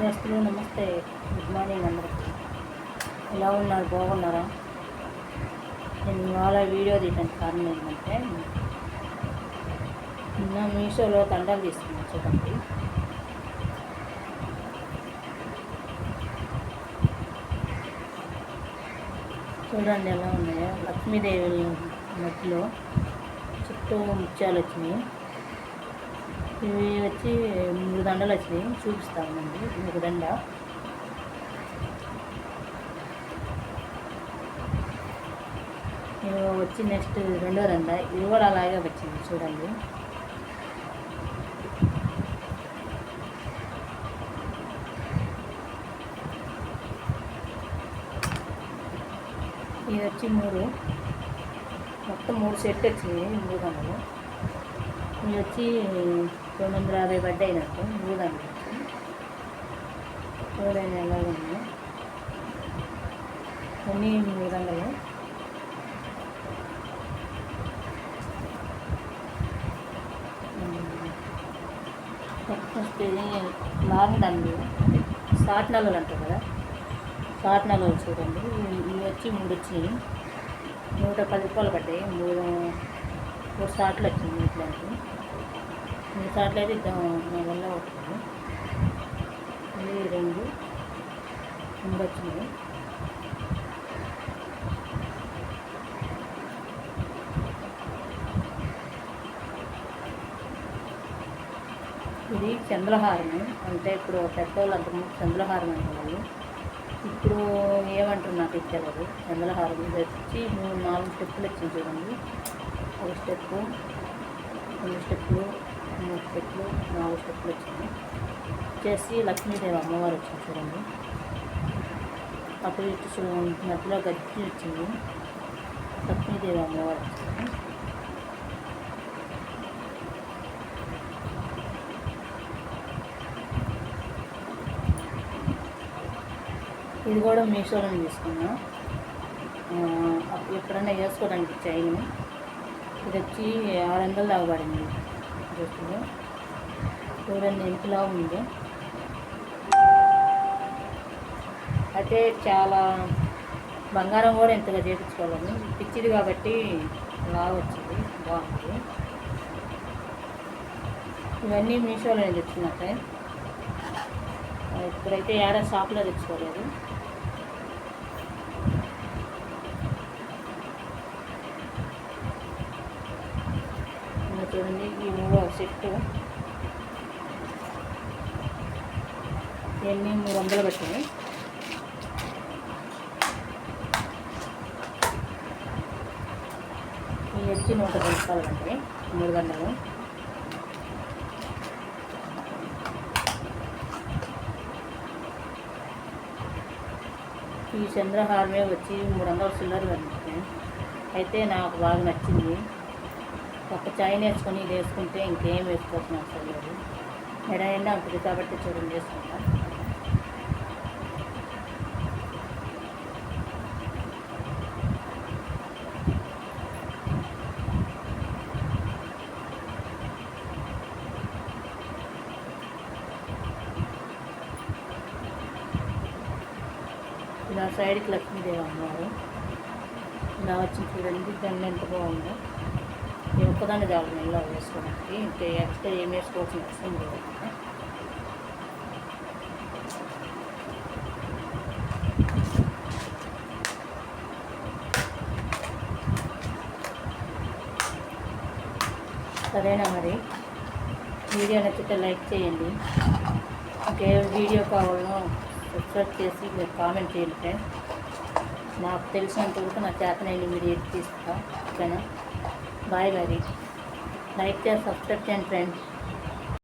దోస్తులు నమస్తే. Good morning అందరికీ ఎలా ఉన్నారు? బాగున్నారా? నేను ఇవాళ వీడియో తీయడానికి కారణం ఏంటంటే నిన్న మీషోలో దండలు తీసుకున్నాను చూడండి. చూడండి ఎలా ఉన్నాయో. లక్ష్మీదేవి మధ్యలో చుట్టూ ముత్యాలు వచ్చినాయి ఇవి వచ్చి మూడు దండలు వచ్చినాయి. చూపిస్తామండి మూడు దండ. ఇవి వచ్చి నెక్స్ట్ రెండో దండ. ఇది కూడా అలాగే వచ్చింది చూడండి. ఇది వచ్చి మూడు. మొత్తం మూడు సెట్ వచ్చినాయి మూడు దండలు. ఇవి వచ్చి రెండు వందల యాభై పడ్డాయి నాకు మూడు దండలు వచ్చి చూడండి ఎలాగ ఉన్నాయి అన్నీ మూడు దండలు ఫస్ట్ ఇది లాంగ్ షార్ట్ అంటారు కదా? షార్ట్ నల్లలు చూడండి. ఇవి- వచ్చి మూడు వచ్చి నూట పది రూపాయలు పడ్డాయి. మూడు మూడు సార్లు వచ్చింది ఇట్లాంటి మూడు సార్లు అయితే ఇద్దాం నా వల్ల ఒకటి ఇది రెండు రెండు వచ్చినాయి ఇది చంద్రహారము. అంటే ఇప్పుడు పెద్దవాళ్ళు అంతకుముందు చంద్రహారం అనేవాళ్ళు ఇప్పుడు ఏమంటారు నాకు తెలియదు చంద్రహారం. ఇది వచ్చి మూడు నాలుగు స్టెప్పులు వచ్చింది చూడండి. ఒక స్టెప్పు రెండు స్టెప్పులు మూడు స్టెప్పులు నాలుగు స్టెప్పులు వచ్చింది చేసి లక్ష్మీదేవి అమ్మవారు వచ్చింది చూడండి. అప్పుడు ఇటు చూడండి మధ్యలో గజ్జి వచ్చింది. లక్ష్మీదేవి అమ్మవారు వచ్చింది. ఇది కూడా మీషోలో తీసుకున్నా. అప్పుడు ఎప్పుడైనా వేసుకోవడానికి చైన్ ఇది వచ్చి ఆరు వందలు దాకా పడింది డ్రెస్సులు చూడండి ఎంతలా ఉంది అయితే చాలా బంగారం కూడా ఇంతగా చేయించుకోవాలని పిచ్చిది కాబట్టి లాగా వచ్చింది బాగుంది. ఇవన్నీ మీషోలో నేను తెచ్చుకున్నట్టే. ఇప్పుడైతే ఏడా షాప్లో తెచ్చుకోలేదు. ఇంకా చూడండి ఈ మూడో సెట్ ఇవన్నీ మూడు వందలు పెట్టినాయి ఈ వచ్చి నూట పది రూపాయలు మూడు గంటలు ఈ చంద్రహారమే వచ్చి మూడు వందల చిల్లర పడుతుంది అయితే నాకు బాగా నచ్చింది. ఒక చైన్ వేసుకొని ఇది వేసుకుంటే ఇంకేం వేసుకోవాల్సిన అవసరం లేదు ఎడ ఎండ ఉంటుంది కాబట్టి చూడండి వేసుకుంటా. ఇలా సైడ్కి లక్ష్మీదేవి అమ్మవారు ఇలా వచ్చి చూడండి దండ ఎంత బాగుందో. ఈ ఒక్కదాన్ని చాలు నెలలో వేసుకోవడానికి ఇంకా ఎక్స్ట్రా ఏం వేసుకోవాల్సిన అవసరం లేదు. సరేనా మరి? వీడియో నచ్చితే లైక్ చేయండి. ఇంకే వీడియో కావాలనో సబ్స్క్రైబ్ చేసి మీరు కామెంట్ చేయండి ఫ్రెండ్ నాకు తెలిసినంత వరకు నా చేతనైన వీడియో తీస్తా ఓకేనా? బాయ్ గారి. లైక్ చేసి సబ్స్క్రైబ్ చేయండి ఫ్రెండ్స్.